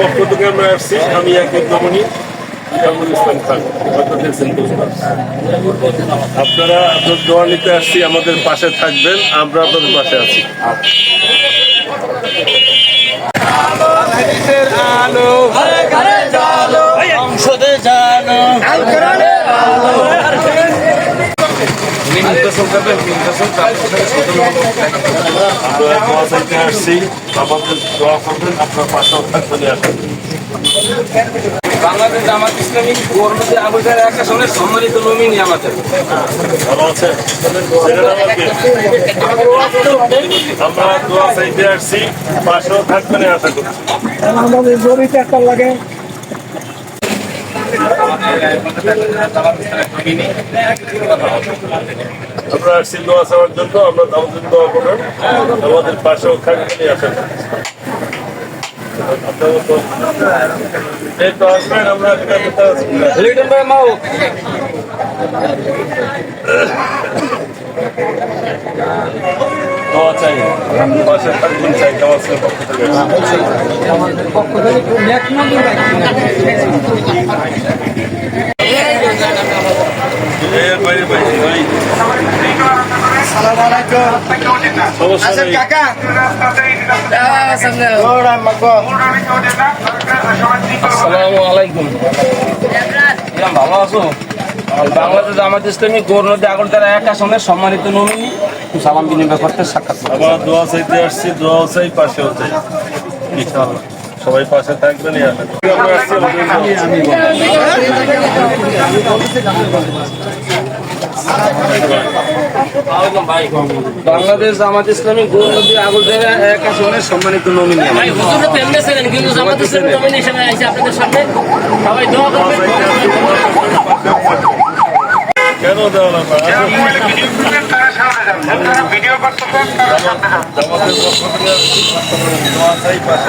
পক্ষ থেকে আমরা আসছি আমি এক রমণী কামরুল ইসলাম খান। আপনারা আপনার দোয়া নিতে আসছি, আমাদের পাশে থাকবেন, আমরা আপনাদের পাশে আছি। সংসদে আমরা দোয়া চাইতে আসছি আমাদের দোয়া করবেন আপনার পাশেও থাকবেন আসেন বাংলাদেশ জামাত ইসলামী কর্মী আবুজার একটা সঙ্গে সম্মানিত নমিনি আমাদের। ভালো আছেন আমরা দোয়া চাইতে আসছি পাশেও থাকবেন আশা করছি। আমাদের জড়িত একটা লাগে আমরা আসছি দোয়া চাওয়ার জন্য আমরা আমাদের দোয়া করবেন আমাদের পাশেও থাকবেন আসবেন আমরা দোয়া চাই। পাশে থাকবেন চাই কামাসের পক্ষ থেকে। এর বাইরে বাইরে ভাই আসসালামু আলাইকুম। ভালো আছো? বাংলাদেশ জামাত ইসলামী গৌরনদী আগরতলা এক আসনের সম্মানিত নমিনি। সালাম বিনিময় করতে সাক্ষাৎ করো। আমরা দোয়া চাইতে আসছি দোয়া চাই পাশেও চাই। সবাই পাশে থাকবেন বাংলাদেশ জামাত ইসলামী গৌরনদী আগরতলা এক আসনের সম্মানিত নমিনি। কিন্তু জামাত ইসলামী নমিনি হিসেবে আপনাদের সামনে সবাই দোয়া করবেন। কেন দেওয়া লাগবে জামাতের পক্ষ থেকে আসছি দোয়া চাই পাশে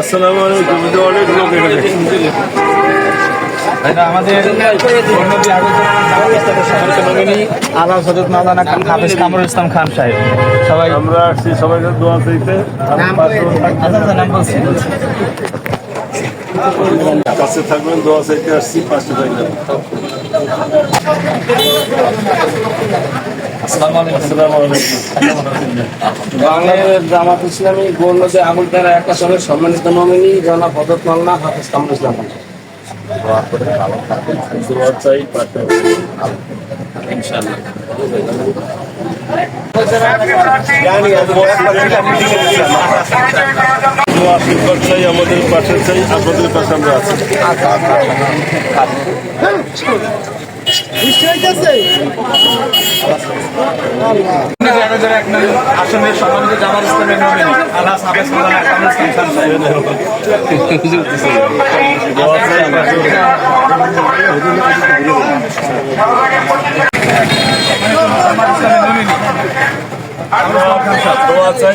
আসসালামু আলাইকুম অনেক লোক এটা আমাদের মাওলানা হাফিজ কামরুল ইসলাম খান সাহেব। সবাই আমরা আসছি সবাইকে দোয়া আর থাকবেন। আচ্ছা আচ্ছা কাছে থাকবেন দোয়া চাইতে আসছি পাশে থাকবেন। বাংলাদেশ জামাত ইসলামী গৌরনদী আগরতলা এক আসনের সম্মানিত নমিনি, জনাব হজরত মাওলানা হাফিজ কামরুল চাই আমাদের পাশে চাই আপনাদের পাশে আমরা আছি। আসনের সম্মানিত জামাত ইসলামের নমিনি খান সাহেব। দোয়া চাই পাশে দোয়া চাই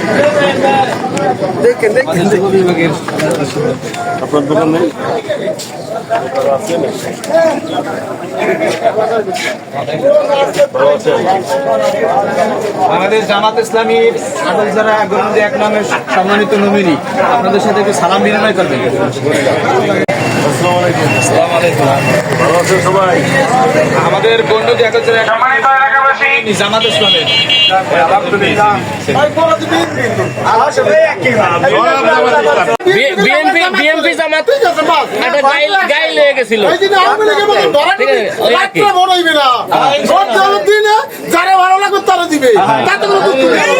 থেকে আপনার দোকান বাংলাদেশ জামাত ইসলামীর আদল যারা গরমদি এক নামের সম্মানিত নমিনি আপনাদের সাথে একটু সালাম বিনিময় করবেন। আসসালামু আলাইকুম। ভালো আছেন সবাই আমাদের গণ্ডদি এক সম্মানিত এলাকাবাসী হয়নি জামাত ইসলামের। বিএনপি বিএনপি জামাত গেছিল। যারা ভালো লাগবে তারা দিবে। তাতে কোনো দুঃখ নেই।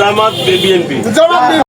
জামাত বিএনপি জবাব দিন